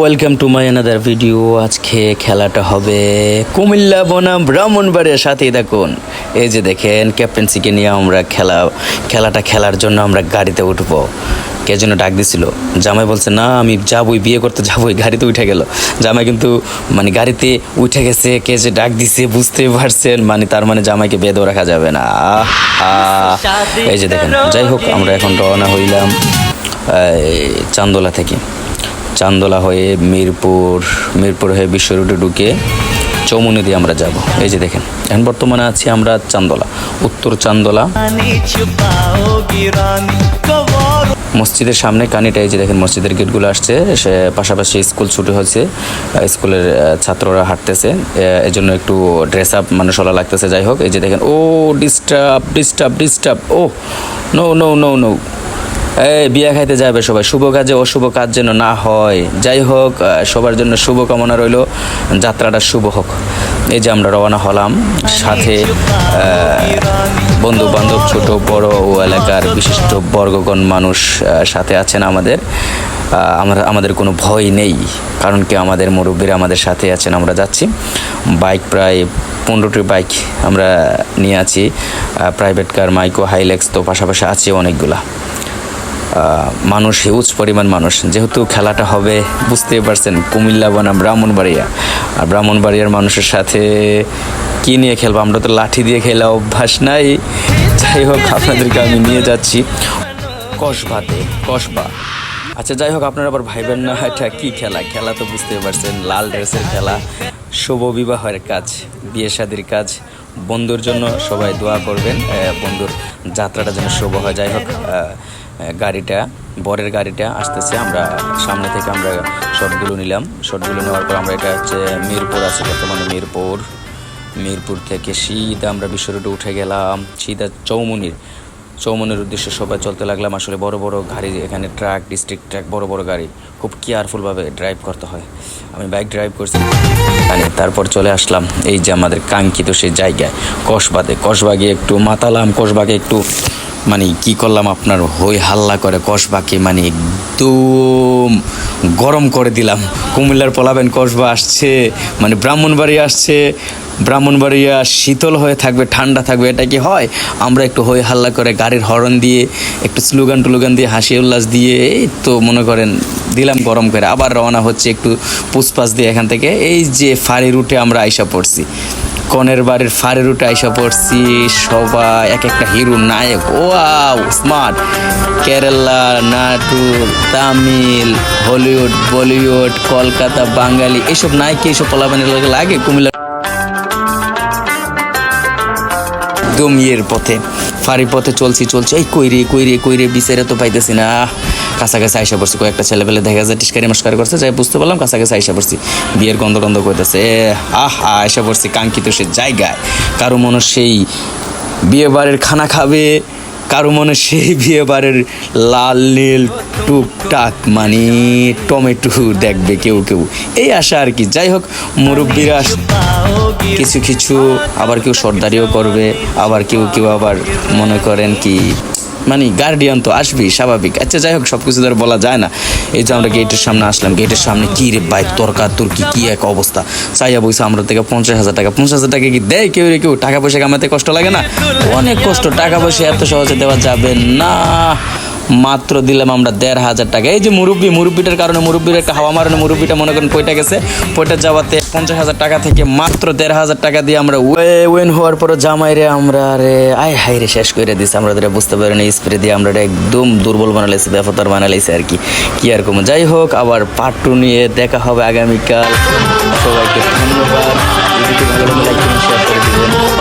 Welcome to my another video আজকে খেলাটা হবে কুমিল্লা বনাম ব্রাহ্মণবাড়িয়ার সাথেই দেখুন। এই যে দেখেন ক্যাপ্টেন্সিকে নিয়ে আমরা খেলা খেলাটা খেলার জন্য আমরা গাড়িতে উঠবো। কে যেন ডাক দিছিল। জামাই বলছে, না, আমি যাবই, বিয়ে করতে যাবই। গাড়িতে উঠে গেল। জামাই কিন্তু মানে গাড়িতে উঠে গেছে, কে যে ডাক দিছে বুঝতে পারছেন মানে তার মানে জামাইকে বেঁধেও রাখা যাবে না। এই যে দেখেন, যাই হোক, আমরা এখন রওনা হইলাম চান্দোলা থেকে। চান্দোলা হয়ে মিরপুর মিরপুর হয়ে বিশ্ব রুটে ঢুকে চৌমুনি দিয়ে আমরা যাব। এই যে দেখেন, এখন বর্তমানে আছি আমরা চান্দোলা, উত্তর চান্দোলা। মসজিদের সামনে কানিটা, এই যে দেখেন, মসজিদের গেটগুলো আসছে। সে পাশাপাশি স্কুল ছুটি হয়েছে। স্কুলের ছাত্ররা হাঁটতেছে। এজন্য একটু ড্রেস আপ মানুষলা লাগতেছে। যাই হোক, এই যে দেখেন, ও ডিস্টার্ব ডিস্টার্ব ডিস্টার্ব ও নো নো নো নো এই, বিয়া খাইতে যাবে সবাই। শুভ কাজে অশুভ কাজ যেন না হয়। যাই হোক সবার জন্য শুভ কামনা রইল। যাত্রাটা শুভ হোক। এই যে আমরা রওনা হলাম সাথে বন্ধু বান্ধব ছোট, বড় ও এলাকার বিশিষ্ট বর্গগণ মানুষ সাথে আছেন আমাদের। আমরা, আমাদের কোনো ভয় নেই, কারণ কি আমাদের মুরব্বীরা আমাদের সাথে আছেন, আমরা যাচ্ছি। বাইক প্রায় পনেরোটি বাইক আমরা নিয়ে আছি। প্রাইভেট কার মাইক্রো হাইলেক্স তো পাশাপাশি আছে অনেকগুলা। মানুষ হিউজ পরিমাণ মানুষ। যেহেতু খেলাটা হবে, বুঝতেই পারছেন কুমিল্লা বনাম ব্রাহ্মণবাড়িয়া। আর ব্রাহ্মণবাড়িয়ার মানুষের সাথে কি নিয়ে খেলব? আমরা তো লাঠি দিয়ে খেলা অভ্যাস নাই। যাই হোক, আপনাদেরকে আমি নিয়ে যাচ্ছি। কসবাতে কসবা আচ্ছা যাই হোক, আপনারা আবার ভাইবেন না, এটা কি খেলা? খেলা তো বুঝতেই পারছেন, লাল ড্রেসের খেলা, শুভ বিবাহের কাজ, বিয়ে শাদির কাজ। বন্ধুর জন্য সবাই দোয়া করবেন বন্ধুর যাত্রাটা যেন শুভ হয়। যাই হোক গাড়িটা, বরের গাড়িটা আসতেছে। আমরা সামনে থেকে আমরা শটগুলো নিলাম। শটগুলো নেওয়ার পর আমরা এটা হচ্ছে মিরপুর আছে বর্তমানে, মিরপুর। মিরপুর থেকে সিধা আমরা বিশ্ব রোডে উঠে গেলাম। সিধা চৌমুনির চৌমুনির উদ্দেশ্যে সবাই চলতে লাগলাম। আসলে বড় বড় গাড়ি, এখানে ট্রাক, ডিস্ট্রিক্ট ট্রাক, বড় বড় গাড়ি। খুব কেয়ারফুলভাবে ড্রাইভ করতে হয়। আমি বাইক ড্রাইভ করছি। এখানে তারপর চলে আসলাম এই যে আমাদের কাঙ্ক্ষিত সেই জায়গায়, কসবাতে। কসবা গিয়ে একটু মাতালাম, কসবাকে একটু মানে কি করলাম আপনার? হই হাল্লা করে কসবাকে মানে একদম গরম করে দিলাম। কুমিল্লার পোলাবেন কসবা আসছে মানে ব্রাহ্মণবাড়ি আসছে ব্রাহ্মণবাড়িয়া শীতল হয়ে থাকবে, ঠান্ডা থাকবে, এটা কি হয়? আমরা একটু হই হাল্লা করে গাড়ির হর্ন দিয়ে, একটু স্লোগান টুলোগান দিয়ে, হাসি উল্লাস দিয়ে, এই তো মনে করেন দিলাম গরম করে, আবার রওনা হচ্ছে একটু পুষ্পাস দিয়ে এখান থেকে। এই যে ফাড়ি রুটে আমরা আইসা পড়ছি, কনের বাড়ির ফাড়ি রুটে আইসা পড়ছি, সবাই এক একটা হিরো নায়ক, ওয়াও, স্মার্ট। কেরালা, নাটুর, তামিল, হলিউড, বলিউড, কলকাতা, বাঙালি এইসব নায়ক এইসব পলাবানের লাগে, কুমিল্লা একদম ইয়ের পথে, ফাঁড়ির পথে চলছি চলছি। এই কইরে কইরে কইরে বিচারে তো পাইতেছি না। কাছাকাছি আইসা পড়ছি, কয়েকটা ছেলে পেলে দেখা যায় টিস্কারি মস্কার করছে, যাই বুঝতে পারলাম, কাছাকাছি আইসা পড়ছি। বিয়ের গন্ধ গন্ধ করতেছে। আহ আইসা পড়ছি কাঙ্ক্ষিত সে জায়গায়। কারও মনে সেই বিয়ে বাড়ির খানা খাবে কারও মনে সেই বিয়ে বারের লাল, নীল, টুকটাক মানে টমেটো দেখবে কেউ কেউ। এই আশা আর কি। যাই হোক, মুরব্বীরা কিছু কিছু আবার কেউ সর্দারিও করবে, আবার কেউ কেউ আবার মনে করেন কি মানে গার্ডিয়ান তো আসবেই, স্বাভাবিক। আচ্ছা যাই হোক সব কিছু ধরে বলা যায় না। এই যে আমরা গেটের সামনে আসলাম গেটের সামনে কী রে বাইক তরকার তুর্কি, কি এক অবস্থা? চাইয়া বইসা আমরা থেকে পঞ্চাশ হাজার টাকা। পঞ্চাশ হাজার টাকা কি দেয় কেউ রে কেউ? টাকা পয়সা কামাতে কষ্ট লাগে না? অনেক কষ্ট, টাকা পয়সা এত সহজে দেওয়া যাবে না। মাত্র দিলাম আমরা দেড় হাজার টাকা। এই যে মুরব্বী, মুরব্বিটার কারণে মুরব্বীর একটা হাওয়া মারানো মুরব্বিটা মনে করেন পয়টা গেছে। পয়টা যাওয়াতে পঞ্চাশ হাজার টাকা থেকে মাত্র দেড় হাজার টাকা দিয়ে আমরা ওয়ে ওয়েন হওয়ার পরে জামাই রে আমরা রে, আয় হাই রে, শেষ করে দিছি। আমরা ধরে বুঝতে পারি না স্প্রে দিয়ে আমরা একদম দুর্বল বানালাইছি ব্যাপার বানালাইছি আর কি। কি আর কম, যাই হোক, আবার পার্ট টু নিয়ে দেখা হবে আগামীকাল। সবাইকে ধন্যবাদ। ভালো শেয়ার করে